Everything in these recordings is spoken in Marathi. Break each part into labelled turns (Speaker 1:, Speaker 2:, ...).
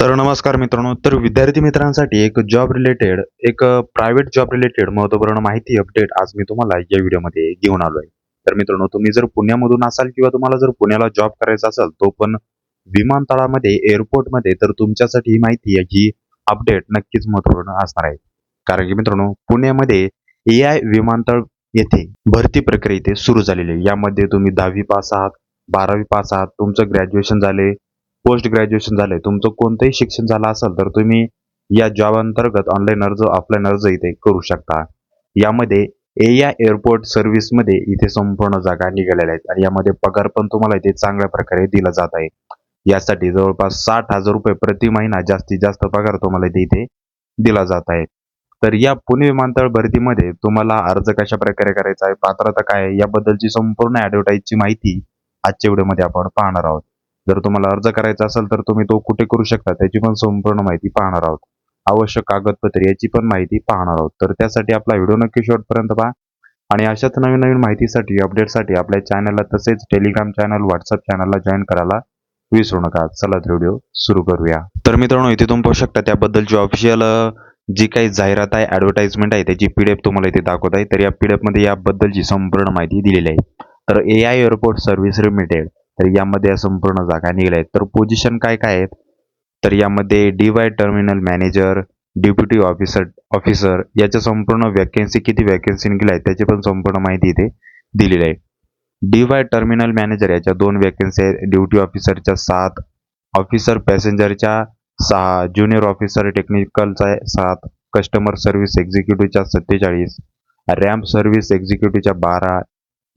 Speaker 1: तर नमस्कार मित्रांनो तर विद्यार्थी मित्रांसाठी एक जॉब रिलेटेड एक प्रायव्हेट जॉब रिलेटेड महत्त्वपूर्ण माहिती अपडेट आज मी तुम्हाला या व्हिडिओमध्ये घेऊन आलो आहे तर मित्रांनो तुम्ही जर पुण्यामधून असाल किंवा तुम्हाला जर पुण्याला जॉब करायचा असेल तो पण विमानतळामध्ये एअरपोर्टमध्ये तर तुमच्यासाठी ही माहिती ही अपडेट नक्कीच महत्त्वपूर्ण असणार आहे. कारण की मित्रांनो पुण्यामध्ये ए आय विमानतळ येथे भरती प्रक्रिया इथे सुरू झालेली आहे. यामध्ये तुम्ही दहावी पास आहात बारावी पास आहात तुमचं ग्रॅज्युएशन झाले पोस्ट ग्रॅज्युएशन झालंय. तुमचं कोणतंही शिक्षण झालं असेल तर तुम्ही या जॉब अंतर्गत ऑनलाईन अर्ज ऑफलाईन अर्ज इथे करू शकता. यामध्ये एया एअरपोर्ट सर्व्हिसमध्ये इथे संपूर्ण जागा निघालेल्या आहेत. आणि यामध्ये पगार पण तुम्हाला इथे चांगल्या प्रकारे दिला जात आहे. यासाठी जवळपास साठ हजार रुपये प्रति महिना जास्तीत जास्त पगार तुम्हाला इथे इथे दिला जात आहे. तर या पुणे विमानतळ भरतीमध्ये तुम्हाला अर्ज कशा प्रकारे करायचा आहे पात्रता काय आहे याबद्दलची संपूर्ण ऍडव्हर्टाईजची माहिती आजच्या व्हिडिओमध्ये आपण पाहणार आहोत. जर तुम्हाला अर्ज करायचा असेल तर तुम्ही तो कुठे करू शकता त्याची पण संपूर्ण माहिती पाहणार आहोत. आवश्यक कागदपत्रे याची पण माहिती पाहणार आहोत. तर त्यासाठी आपला व्हिडिओ नक्की शेवटपर्यंत पहा. आणि अशाच नवीन नवीन माहितीसाठी अपडेटसाठी आपल्या चॅनलला तसेच टेलिग्राम चॅनल व्हॉट्सअप चॅनलला जॉईन करायला विसरू नका. चला व्हिडिओ सुरू करूया. तर मित्रांनो इथे तुम्ही पाहू शकता त्याबद्दलची ऑफिशियल जी काही जाहिरात आहे ऍडव्हर्टाइजमेंट आहे त्याची पीडीएफ तुम्हाला इथे दाखवत आहे. तर या पीडीएफमध्ये याबद्दलची संपूर्ण माहिती दिलेली आहे. तर A I airport service limited तर यामध्ये या संपूर्ण जागा निघाल्या आहेत. तर पोझिशन काय काय आहेत? तर यामध्ये DY terminal manager deputy officer officer याच्या संपूर्ण वॅकन्सी किती वॅकन्सी निघाल्या आहेत त्याची पण संपूर्ण माहिती इथे दिलेली आहे. डीवाय टर्मिनल मॅनेजर याच्या दोन वॅकन्सी आहेत. ड्युटी ऑफिसरच्या सात ऑफिसर पॅसेंजरच्या सहा ज्युनियर ऑफिसर टेक्निकलचा सात कस्टमर सर्व्हिस एक्झिक्युटिव्हच्या सत्तेचाळीस रॅम्प सर्व्हिस एक्झिक्युटिव्हच्या बारा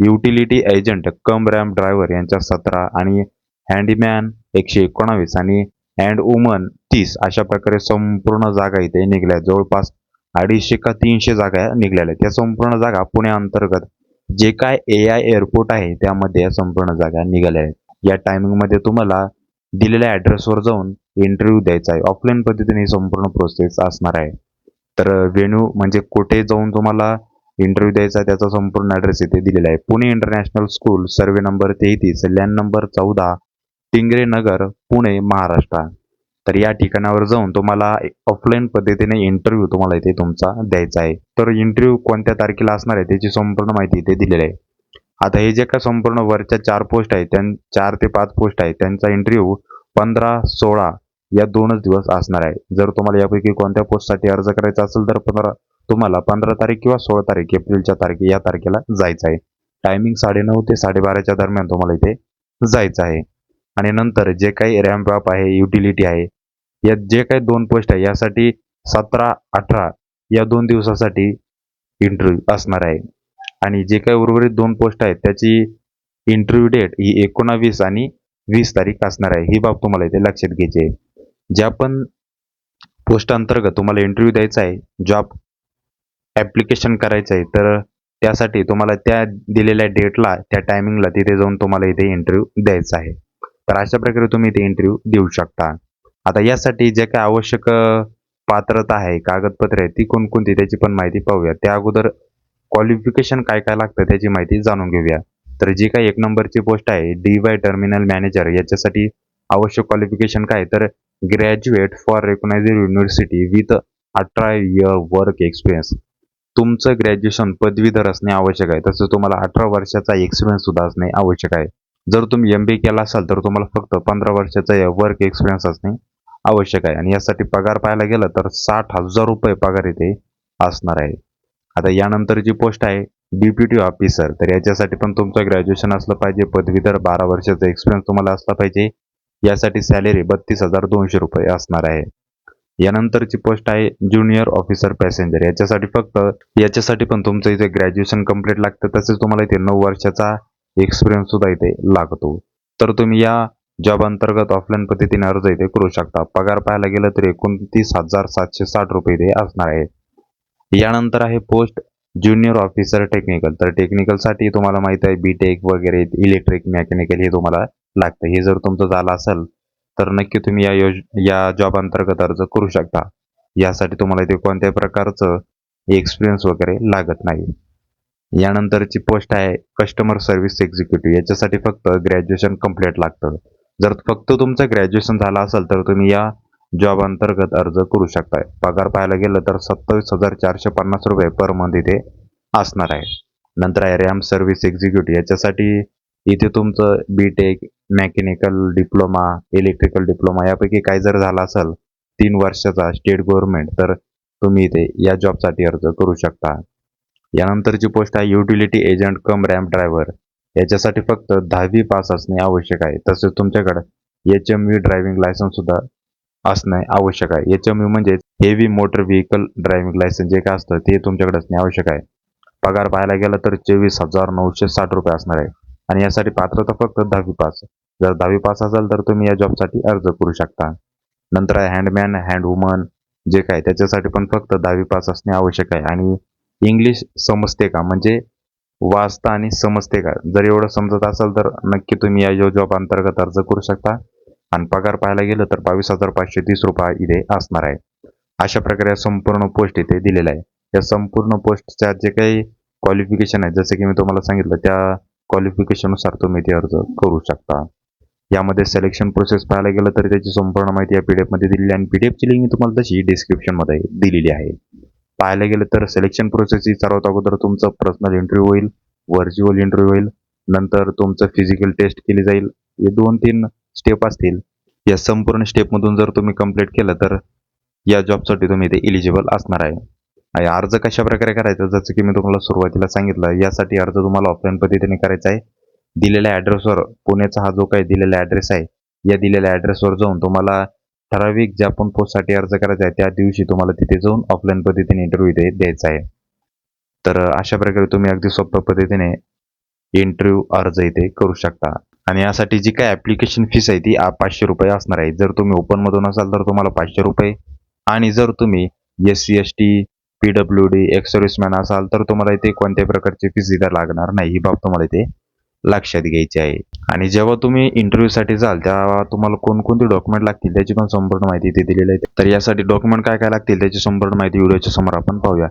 Speaker 1: utility agent cum ramp driver यांच्या सतरा आणि हँडीमॅन एकशे एकोणावीस आणि हँड वुमन तीस अशा प्रकारे संपूर्ण जागा इथे निघल्या. जवळपास अडीचशे का तीनशे जागा निघलेल्या आहेत. संपूर्ण जागा पुण्याअंतर्गत जे काय ए आय एअरपोर्ट आहे त्यामध्ये या संपूर्ण जागा निघाल्या आहेत. या टायमिंगमध्ये तुम्हाला दिलेल्या ऍड्रेसवर जाऊन इंटरव्ह्यू द्यायचा आहे. ऑफलाईन पद्धतीने ही संपूर्ण प्रोसेस असणार आहे. तर वेन्यू म्हणजे कुठे जाऊन तुम्हाला इंटरव्ह्यू द्यायचा त्याचा संपूर्ण ॲड्रेस इथे दिलेला आहे. Pune international school survey number तेहतीस लँड नंबर चौदा टिंगरे नगर पुणे महाराष्ट्र. तर या ठिकाणावर जाऊन तुम्हाला ऑफलाईन पद्धतीने इंटरव्ह्यू तुम्हाला इथे तुमचा द्यायचा आहे. तर इंटरव्ह्यू कोणत्या तारखेला असणार आहे त्याची संपूर्ण माहिती इथे दिलेली आहे. आता हे जे काय संपूर्ण वरच्या चार पोस्ट आहेत त्यां चार ते पाच पोस्ट आहेत त्यांचा इंटरव्ह्यू पंधरा सोळा या दोनच दिवस असणार आहे. जर तुम्हाला यापैकी कोणत्या पोस्टसाठी अर्ज करायचा असेल तर पंधरा तुम्हाला पंधरा तारीख किंवा सोळा तारीख एप्रिलच्या तारखे या तारखेला जायचं आहे. टायमिंग साडेनऊ ते साडेबाराच्या दरम्यान तुम्हाला इथे जायचं आहे. आणि नंतर जे काही रॅम्प वॅप आहे युटिलिटी आहे या जे काही दोन पोस्ट आहे यासाठी सतरा अठरा या दोन दिवसासाठी इंटरव्ह्यू असणार आहे. आणि जे काही उर्वरित दोन पोस्ट आहेत त्याची इंटरव्ह्यू डेट ही एकोणावीस आणि वीस तारीख असणार आहे. ही बाब तुम्हाला इथे लक्षात घ्यायची आहे. ज्या पण पोस्ट अंतर्गत तुम्हाला इंटरव्ह्यू द्यायचा आहे जॉब ॲप्लिकेशन करायचं आहे तर त्यासाठी तुम्हाला त्या दिलेल्या डेटला त्या टायमिंगला तिथे जाऊन तुम्हाला इथे इंटरव्ह्यू द्यायचा आहे. तर अशा प्रकारे तुम्ही इथे इंटरव्ह्यू देऊ शकता. आता यासाठी जे काय आवश्यक पात्रता आहे कागदपत्रे आहे ती कोणकोणती त्याची पण माहिती पाहूया. त्या अगोदर क्वालिफिकेशन काय काय लागतं त्याची माहिती जाणून घेऊया. तर जी काही एक नंबरची पोस्ट आहे डी वाय टर्मिनल मॅनेजर याच्यासाठी आवश्यक क्वालिफिकेशन काय तर graduate for recogniser university with अठरा इयर वर्क एक्सपिरियन्स तुमचं ग्रॅज्युएशन पदवीधर असणे आवश्यक आहे. तसंच तुम्हाला अठरा वर्षाचा एक्सपिरियन्स सुद्धा असणे आवश्यक आहे. जर तुम्ही एम बी केला असाल तर तुम्हाला फक्त पंधरा वर्षाचा वर्क एक्सपिरियन्स असणे आवश्यक आहे. आणि यासाठी पगार पाहायला गेलं तर साठ हजार रुपये पगार इथे असणार आहे. आता यानंतर जी पोस्ट आहे डिप्युटी ऑफिसर तर याच्यासाठी पण तुमचं ग्रॅज्युएशन असलं पाहिजे. पदवीधर बारा वर्षाचा एक्सपिरियन्स तुम्हाला असला पाहिजे. यासाठी सॅलरी बत्तीस हजार दोनशे रुपये असणार आहे. यानंतरची पोस्ट आहे ज्युनियर ऑफिसर पॅसेंजर याच्यासाठी फक्त याच्यासाठी पण तुमचं इथे ग्रॅज्युएशन कंप्लीट लागतं तसेच तुम्हाला इथे नऊ वर्षाचा एक्सपिरियन्स सुद्धा इथे लागतो. तर तुम्ही या जॉब अंतर्गत ऑफलाईन पद्धतीने अर्ज इथे करू शकता. पगार पाहायला गेलं तर एकोणतीस हजार सातशे साठ रुपये इथे असणार आहे. यानंतर आहे पोस्ट ज्युनियर ऑफिसर टेक्निकल तर टेक्निकलसाठी तुम्हाला माहीत आहे बी टेक वगैरे इलेक्ट्रिक मेकॅनिकल हे तुम्हाला लागतं. हे जर तुमचं झालं असेल तर नक्की तुम्ही या योज या जॉब अंतर्गत अर्ज करू शकता. यासाठी तुम्हाला इथे कोणत्याही प्रकारचं एक्सपिरियन्स वगैरे लागत नाही. यानंतरची पोस्ट आहे कस्टमर सर्व्हिस एक्झिक्युटिव्ह याच्यासाठी फक्त ग्रॅज्युएशन कंप्लीट लागतं. जर फक्त तुमचं ग्रॅज्युएशन झालं असेल तर तुम्ही या जॉब अंतर्गत अर्ज करू शकताय पगार पाहायला गेलं तर सत्तावीस हजार चारशे पन्नास रुपये पर मंथ इथे असणार आहे. नंतर आहे रॅम सर्व्हिस एक्झिक्युटिव्ह याच्यासाठी इथे तुमचं B tech mechanical diploma electrical diploma यापैकी काही जर झाला असेल तीन वर्षाचा स्टेट गव्हर्नमेंट तर तुम्ही इथे या जॉबसाठी अर्ज करू शकता. यानंतरची पोस्ट आहे utility agent cum ramp driver याच्यासाठी फक्त दहावी पास असणे आवश्यक आहे. तसेच तुमच्याकडे H M V driving licence सुद्धा असणे आवश्यक आहे. एच एम व्ही म्हणजे heavy motor vehicle driving licence जे काय असतं ते तुमच्याकडे असणे आवश्यक आहे. पगार पाहायला गेला तर चोवीस हजार नऊशे साठ रुपये असणार आहे. आणि यासाठी पात्रता फक्त दहावी पास जर दहावी पास असाल तर तुम्ही या जॉबसाठी अर्ज करू शकता. नंतर आहे हँडमॅन हँड वुमन जे काय त्याच्यासाठी पण फक्त दहावी पास असणे आवश्यक आहे. आणि इंग्लिश समजते का? म्हणजे वाचता आणि समजते का? जर एवढं समजत असेल तर नक्की तुम्ही या जॉब अंतर्गत अर्ज करू शकता. आणि पगार पाहायला गेलं तर बावीस हजार पाचशे तीस रुपये इथे असणार आहे. अशा प्रकारे संपूर्ण पोस्ट इथे दिलेल्या आहे. या संपूर्ण पोस्टच्या जे काही क्वालिफिकेशन आहे जसं की मी तुम्हाला सांगितलं त्या क्वालिफिकेशननुसार तुम्ही ते अर्ज करू शकता. यामध्ये सिलेक्शन प्रोसेस पाहायला गेलं तर त्याची संपूर्ण माहिती या पी डी एफमध्ये दिलेली आहे. आणि पीडीएफ ची लिंक तुम्हाला तशी डिस्क्रिप्शनमध्ये दिलेली आहे. पाहायला गेलं तर सिलेक्शन प्रोसेस ही सर्वात अगोदर तुमचं पर्सनल इंटरव्ह्यू होईल व्हर्च्युअल इंटरव्ह्यू होईल नंतर तुमचं फिजिकल टेस्ट केली जाईल. हे दोन तीन स्टेप असतील. या संपूर्ण स्टेपमधून जर तुम्ही कंप्लीट केलं तर या जॉबसाठी तुम्ही इथे इलिजिबल असणार आहे. आणि अर्ज कशा प्रकारे करायचा जसं की मी तुम्हाला सुरुवातीला सांगितलं यासाठी अर्ज तुम्हाला ऑफलाईन पद्धतीने करायचा आहे. दिलेल्या ॲड्रेसवर पुण्याचा हा जो काही दिलेला ॲड्रेस आहे या दिलेल्या ॲड्रेसवर जाऊन तुम्हाला ठराविक ज्या पण पोस्टसाठी अर्ज करायचा आहे त्या दिवशी तुम्हाला तिथे जाऊन ऑफलाईन पद्धतीने इंटरव्ह्यू इथे द्यायचा आहे. तर अशा प्रकारे तुम्ही अगदी सोप्या पद्धतीने इंटरव्ह्यू अर्ज इथे करू शकता. आणि यासाठी जी काय ॲप्लिकेशन फीस आहे ती पाचशे रुपये असणार आहे. जर तुम्ही ओपनमधून असाल तर तुम्हाला पाचशे रुपये. आणि जर तुम्ही S C S T P W D ex serviceman असाल तर तुम्हाला इथे कोणत्याही प्रकारची फीस इथं लागणार नाही. ही बाब तुम्हाला इथे लक्षात घ्यायची आहे. आणि जेव्हा तुम्ही इंटरव्ह्यूसाठी जाल तेव्हा तुम्हाला कोणकोणते डॉक्युमेंट लागतील त्याची पण संपूर्ण माहिती इथे दिलेली आहे. तर यासाठी डॉक्युमेंट काय काय लागतील त्याची संपूर्ण माहिती व्हिडिओच्या समोर आपण पाहूया.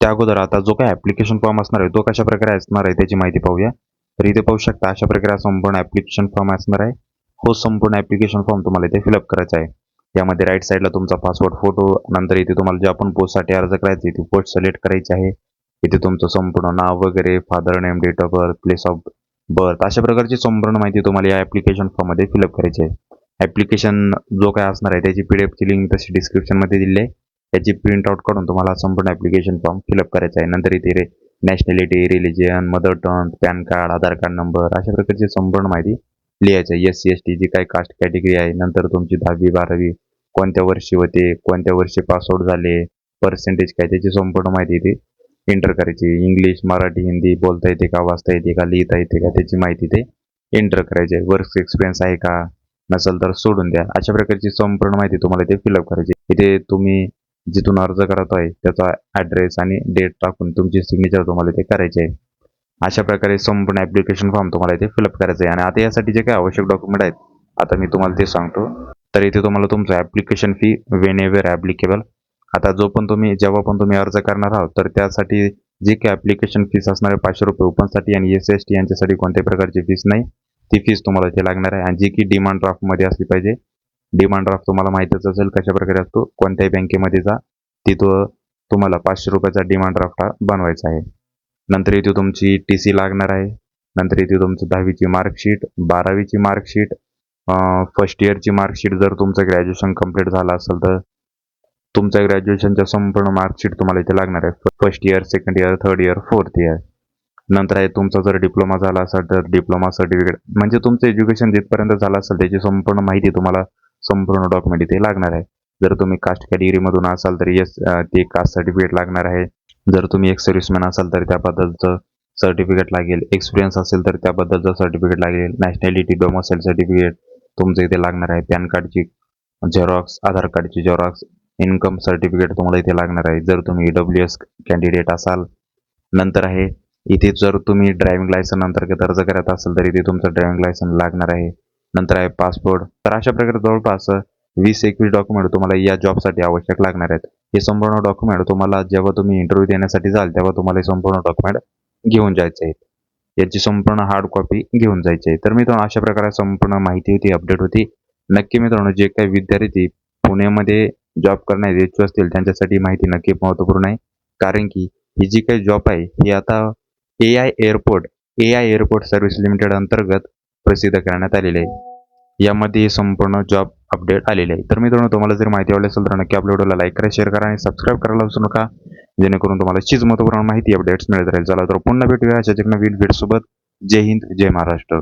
Speaker 1: त्या अगोदर आता जो काय ऍप्लिकेशन फॉर्म असणार आहे तो कशा प्रकारे असणार आहे त्याची माहिती पाहूया. तर इथे पाहू शकता अशा प्रकारे संपूर्ण ऍप्लिकेशन फॉर्म असणार आहे. हो संपूर्ण ॲप्लिकेशन फॉर्म तुम्हाला इथे फिलअप करायचा आहे. यामध्ये राईट साईडला तुमचा पासवर्ड फोटो नंतर इथे तुम्हाला जे आपण पोस्टसाठी अर्ज करायचे ती पोस्ट सिलेक्ट करायची आहे. इथे तुमचं संपूर्ण नाव वगैरे father name date of birth place of बरं अशा प्रकारची संपूर्ण माहिती तुम्हाला या ॲप्लिकेशन फॉर्ममध्ये फिलअप करायची आहे. ॲप्लिकेशन जो काय असणार आहे त्याची पी डी एफची लिंक तशी डिस्क्रिप्शनमध्ये दिली आहे. त्याची प्रिंट आउट काढून तुम्हाला संपूर्ण ॲप्लिकेशन फॉर्म फिलअप करायचा आहे. नंतर इथे रे nationality religion mother tongue PAN card Aadhaar card number अशा प्रकारची संपूर्ण माहिती लिहायचं आहे. एस सी एस टी जी काही कास्ट कॅटेगरी आहे नंतर तुमची दहावी बारावी कोणत्या वर्षी होते कोणत्या वर्षी पासआउट झाले पर्सेंटेज काय त्याची संपूर्ण माहिती इथे एंटर करायची. इंग्लिश मराठी हिंदी बोलता येते का वाचता येते का लिहिता येते का त्याची माहिती ते एंटर करायची. आहे वर्क एक्सपिरियन्स आहे का नसेल तर सोडून द्या. अशा प्रकारची संपूर्ण माहिती तुम्हाला इथे फिलअप करायची. इथे तुम्ही जिथून अर्ज करत आहे त्याचा ॲड्रेस आणि डेट टाकून तुमची सिग्नेचर तुम्हाला इथे करायची आहे. अशा प्रकारे संपूर्ण ॲप्लिकेशन फॉर्म तुम्हाला इथे फिलअप करायचं आहे. आणि आता यासाठी जे काही आवश्यक डॉक्युमेंट आहेत आता मी तुम्हाला ते सांगतो. तर इथे तुम्हाला तुमचं application fee whenever applicable आता जो पण तुम्ही जेव्हा पण तुम्ही अर्ज करणार आहात तर त्यासाठी जी काही ॲप्लिकेशन फीस असणार आहे पाचशे रुपये ओपनसाठी आणि एस एस टी यांच्यासाठी कोणत्याही प्रकारची फीस नाही. ती फीस तुम्हाला इथे लागणार आहे. आणि जी की डिमांड ड्राफ्टमध्ये असली पाहिजे. डिमांड ड्राफ्ट तुम्हाला माहितीच असेल कशा प्रकारे असतो. कोणत्याही बँकेमध्ये जा. तिथं तुम्हाला पाचशे रुपयाचा डिमांड ड्राफ्ट हा बनवायचा आहे. नंतर इथे तुमची टी सी लागणार आहे. नंतर इथे तुमचं दहावीची मार्कशीट बारावीची मार्कशीट फर्स्ट इयरची मार्कशीट जर तुमचं ग्रॅज्युएशन कंप्लीट झालं असेल तर तुमचा ग्रॅज्युएशनच्या संपूर्ण मार्कशीट तुम्हाला इथे लागणार आहे. First year second year third year fourth year नंतर आहे तुमचा जर डिप्लोमा झाला असेल तर डिप्लोमा सर्टिफिकेट म्हणजे तुमचं एज्युकेशन जिथपर्यंत झालं असेल त्याची संपूर्ण माहिती तुम्हाला संपूर्ण डॉक्युमेंट इथे लागणार आहे. जर तुम्ही कास्ट कॅटेगरीमधून असाल तर येस ते कास्ट सर्टिफिकेट लागणार आहे. जर तुम्ही एक सर्व्हिसमॅन असाल तर त्याबद्दलचं सर्टिफिकेट लागेल. एक्सपिरियन्स असेल तर त्याबद्दलचं सर्टिफिकेट लागेल. नॅशनॅलिटी डोमोसाईल सर्टिफिकेट तुमचं इथे लागणार आहे. पॅन कार्डची झेरॉक्स आधार कार्डची झेरॉक्स इन्कम सर्टिफिकेट तुम्हाला इथे लागणार आहे. जर तुम्ही डब्ल्यू एस कॅन्डिडेट असाल नंतर आहे. इथे जर तुम्ही ड्रायव्हिंग लायसन अंतर्गत अर्ज करत असाल तर इथे तुमचं ड्रायव्हिंग लायसन लागणार आहे. नंतर आहे पासपोर्ट तर अशा प्रकारे जवळपास वीस एकवीस डॉक्युमेंट तुम्हाला या जॉबसाठी आवश्यक लागणार आहेत. हे संपूर्ण डॉक्युमेंट तुम्हाला जेव्हा तुम्ही इंटरव्ह्यू देण्यासाठी जाल तेव्हा तुम्हाला हे संपूर्ण डॉक्युमेंट घेऊन जायचे आहेत. याची संपूर्ण हार्ड कॉपी घेऊन जायची आहे. तर मित्रांनो अशा प्रकारे संपूर्ण माहिती होती अपडेट होती. नक्की मित्रांनो जे काही विद्यार्थी पुण्यामध्ये जॉब करण्यात इच्छुक असतील त्यांच्यासाठी माहिती नक्की महत्त्वपूर्ण आहे. कारण की ही जी काही जॉब आहे ही आता A I airport A I airport service limited अंतर्गत प्रसिद्ध करण्यात आलेले आहे. यामध्ये संपूर्ण जॉब अपडेट आलेले आहे. तर मित्रांनो तुम्हाला जर माहिती आवडली असेल तर नक्की आपल्या व्हिडिओला लाईक करा शेअर करा आणि सबस्क्राईब करायला विसरू नका. जेणेकरून तुम्हाला चीज महत्त्वपूर्ण माहिती अपडेट्स मिळत राहील. चला तर पुन्हा भेटूया अशाच एक नवीन भेटसोबत सोबत. जय हिंद जय महाराष्ट्र.